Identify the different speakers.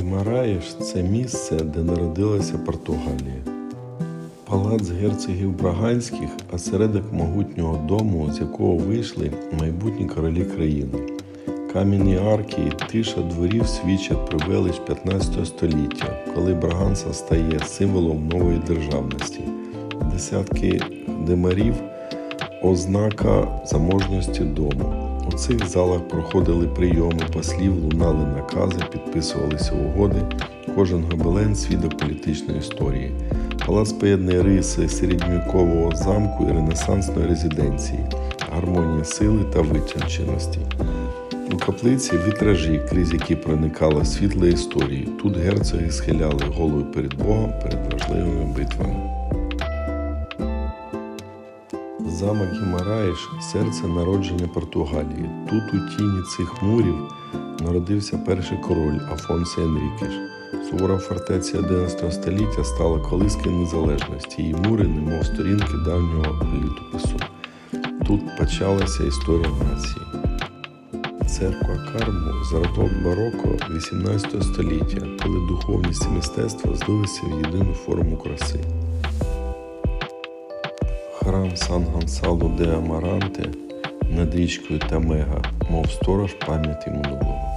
Speaker 1: Гімараїш це місце, де народилася Португалія. Палац герцогів Браганських осередок могутнього дому, з якого вийшли майбутні королі країни. Кам'яні арки і тиша дворів свідчать про велич 15 століття, коли Браганса стає символом нової державності. Десятки димарів ознака заможності дому. У цих залах проходили прийоми послів, лунали накази, підписувалися угоди. Кожен гобелен свідок політичної історії. Палац поєднує риси середньовікового замку і ренесансної резиденції, гармонія сили та витонченості. У каплиці вітражі, крізь які проникала світла історії. Тут герцоги схиляли голови перед Богом перед важливими битвами. Замок Гімараїш серце народження Португалії. Тут у тіні цих мурів народився перший король Афонсо Енрікеш. Сувора фортеця 11 століття стала колискою незалежності. Її мури, немов сторінки давнього літопису. Тут почалася історія нації. Церква Карму зародок бароко 18 століття, коли духовність і мистецтво злилися в єдину форму краси. Храм Сан Гонсало де Амаранте над річкою Тамега, мов сторож пам'яті минулого.